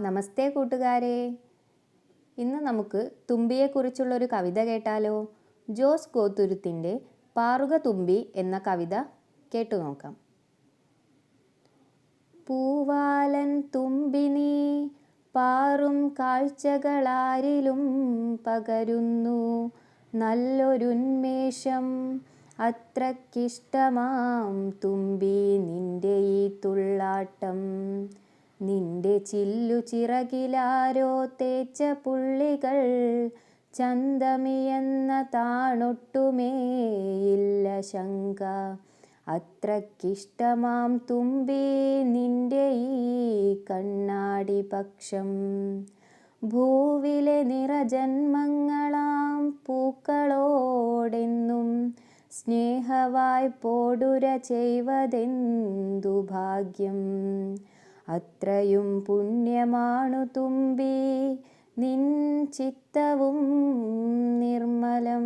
നമസ്തേ കൂട്ടുകാരെ. ഇന്ന് നമുക്ക് തുമ്പിയെക്കുറിച്ചുള്ളൊരു കവിത കേട്ടാലോ? ജോസ് കോത്തുരുത്തിന്റെ പാറുക തുമ്പി എന്ന കവിത കേട്ടു നോക്കാം. പൂവാലൻ തുമ്പിനി പാറും കാഴ്ചകളാരിലും പകരുന്നു. നല്ലൊരുന്മേഷം അത്രക്കിഷ്ടമാം തുമ്പി നിന്റെ ഈ തുള്ളാട്ടം. നിന്റെ ചില്ലു ചിറകിലാരോ തേച്ച പുള്ളികൾ ചന്തമിയെന്ന താണൊട്ടുമേയില്ല ശങ്ക. അത്രക്കിഷ്ടമാം തുമ്പി നിന്റെ ഈ കണ്ണാടി പക്ഷം ഭൂവിലെ നിറജന്മങ്ങളാം പൂക്കളോടെന്നും സ്നേഹവായ് പോടുര ചെയ്വതെന്തു ഭാഗ്യം. അത്രയും പുണ്യമാണു തുമ്പി നിൻ ചിത്തവും നിർമ്മലം.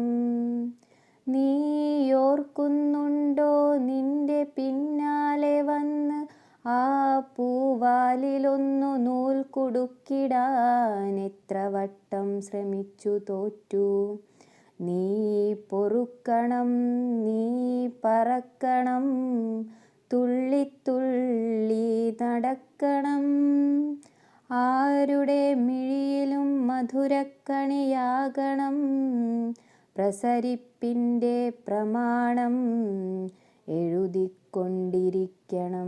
നീയോർക്കുന്നുണ്ടോ നിന്റെ പിന്നാലെ വന്ന്? ആ പൂവാലിലൊന്നു നൂൽ കുടുക്കിടാൻ എത്ര വട്ടം ശ്രമിച്ചു തോറ്റു? നീ പൊറുക്കണം നീ പറക്കണം തുള്ളിത്തുള്ളി നടക്കണം. ആരുടെ മിഴിയിലും മധുരക്കണിയാകണം. പ്രസരിപ്പിന്റെ പ്രമാണം എഴുതിക്കൊണ്ടിരിക്കണം.